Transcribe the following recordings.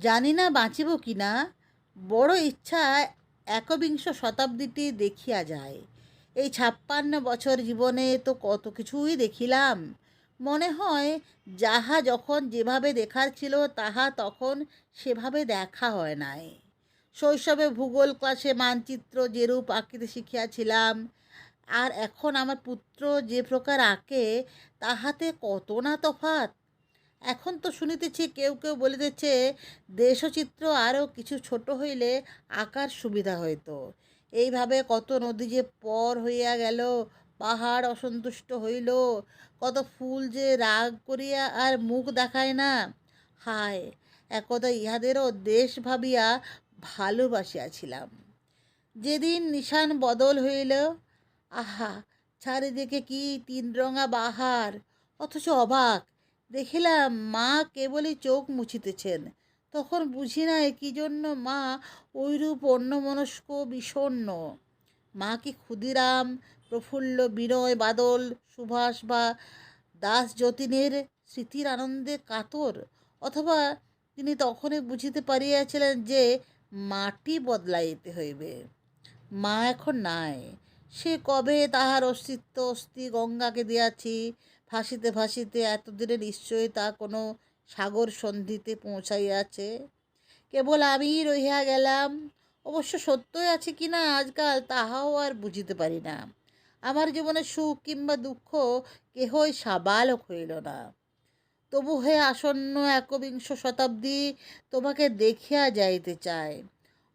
জানি না বাঁচিব কি না, বড় ইচ্ছা একবিংশ শতাব্দীটি দেখিয়া যায়। এই ছাপ্পান্ন বছর জীবনে তো কত কিছুই দেখিলাম। মনে হয় যাহা যখন যেভাবে দেখার ছিল, তাহা তখন সেভাবে দেখা হয় নাই। শৈশবে ভূগোল ক্লাসে মানচিত্র যেরূপ আঁকিতে শিখিয়াছিলাম, আর এখন আমার পুত্র যে প্রকার আঁকে, তাহাতে কত না তফাত এখন তো শুনিতেছি কেউ কেউ বলিতেছে, দেশচিত্র আরও কিছু ছোট হইলে আঁকার সুবিধা হইতো। এইভাবে কত নদী যে পর হইয়া গেল, পাহাড় অসন্তুষ্ট হইল, কত ফুল যে রাগ করিয়া আর মুখ দেখায় না। হায়, একদা ইহাদেরও দেশ ভাবিয়া ভালোবাসিয়াছিলাম। যেদিন নিশান বদল হইল, আহা, চারিদিকে কি তিন রঙা বাহার, অথচ অবাক। দেখিলাম মা কেবলই চোখ মুছিতেছেন। তখন বুঝি নাই কী জন্য মা ওইরূপ অন্যমনস্ক বিষণ্ণ। মা কি ক্ষুদিরাম, প্রফুল্ল বিনয় বাদল, সুভাষ বা দাস যতীনের স্মৃতির আনন্দে কাতর? অথবা তিনি তখনই বুঝিতে পারিয়াছিলেন যে মাটি বদলাইতে হইবে। মা এখন নাই। সে কবে তাহার অস্তিত্ব অস্থি গঙ্গাকে দিয়াছি? ভাসিতে ভাসিতে এতদিনে নিশ্চয়ই তা কোনো সাগর সন্ধিতে পৌঁছাইয়াছে। কেবল আমি রহিয়া গেলাম। অবশ্য সত্যই আছে কি না আজকাল তাহাও আর বুঝিতে পারি না। আমার জীবনে সুখ কিংবা দুঃখ কেহই সাবালক হইল না। তবু হে আসন্ন একবিংশ শতাব্দী তোমাকে দেখিয়া যাইতে চায়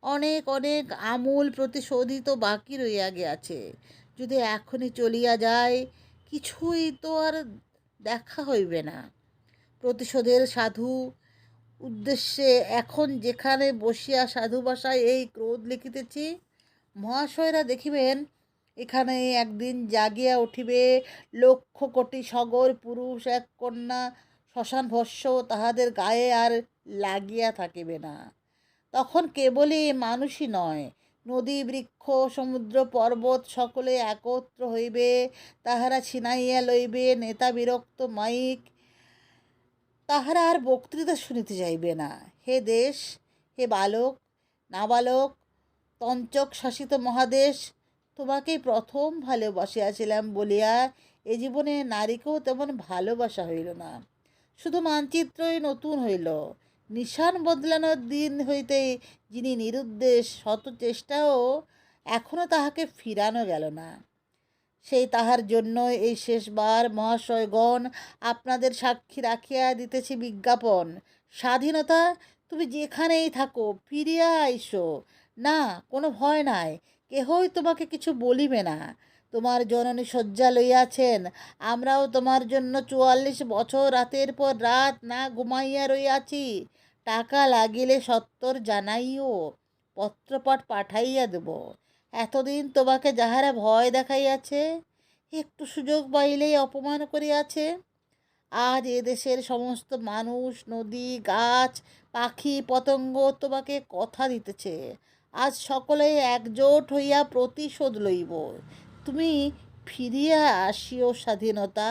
অনেক অনেক আমূল প্রতিশোধিত বাকি রইয়া গিয়াছে। যদি এখনই চলিয়া যায় কিছুই তো আর দেখা হইবে না। প্রতিশোধের সাধু উদ্দেশ্যে এখন যেখানে বসিয়া সাধু ভাষায় এই ক্রোধ লিখিতেছি, মহাশয়রা দেখিবেন, এখানে একদিন জাগিয়া উঠিবে, লক্ষ কোটি সগর পুরুষ, এক কন্যা, শ্মশান ভস্য তাহাদের গায়ে আর লাগিয়া থাকিবে না। তখন কেবলই মানুষই নয় নদী, বৃক্ষ, সমুদ্র, পর্বত সকলে একত্র হইবে, তাহারা ছিনাইয়া লইবে, নেতা বিরক্ত মাইক, তাহারা আর বক্তৃতা শুনিতে যাইবে না। হে দেশ, হে বালক, নাবালক, তঞ্চক শাসিত মহাদেশ, তোমাকেই প্রথম ভালোবাসিয়াছিলাম বলিয়া এ জীবনে নারীকেও তেমন ভালোবাসা হইল না। শুধু মানচিত্রই নতুন হইল। নিশান বদলানোর দিন হইতে যিনি নিরুদ্দেশ শত চেষ্টাও এখনও তাহাকে ফিরানো গেল না। সেই তাহার জন্য এই শেষবার মহাশয়গণ আপনাদের সাক্ষী রাখিয়া দিতেছি বিজ্ঞাপন। স্বাধীনতা, তুমি যেখানেই থাকো, ফিরিয়া আইসো। না, কোনো ভয় নাই। কেহই তোমাকে কিছু বলিবে না। তোমার জননী শয্যা লইয়াছেন। আমরাও তোমার জন্য চুয়াল্লিশ বছর রাতের পর রাত না ঘুমাইয়া রইয়াছি। টাকা লাগিলে সত্তর জানাইও, পত্রপাঠ পাঠাইয়া দেব। এতদিন তোমাকে যাহারা ভয় দেখাইয়াছে, একটু সুযোগ পাইলেই অপমান করিয়াছে। আজ এদেশের সমস্ত মানুষ, নদী, গাছ, পাখি, পতঙ্গ তোমাকে কথা দিতেছে। আজ সকলেই একজোট হইয়া প্রতিশোধ লইব। তুমি ফিরিয়া আসিও স্বাধীনতা।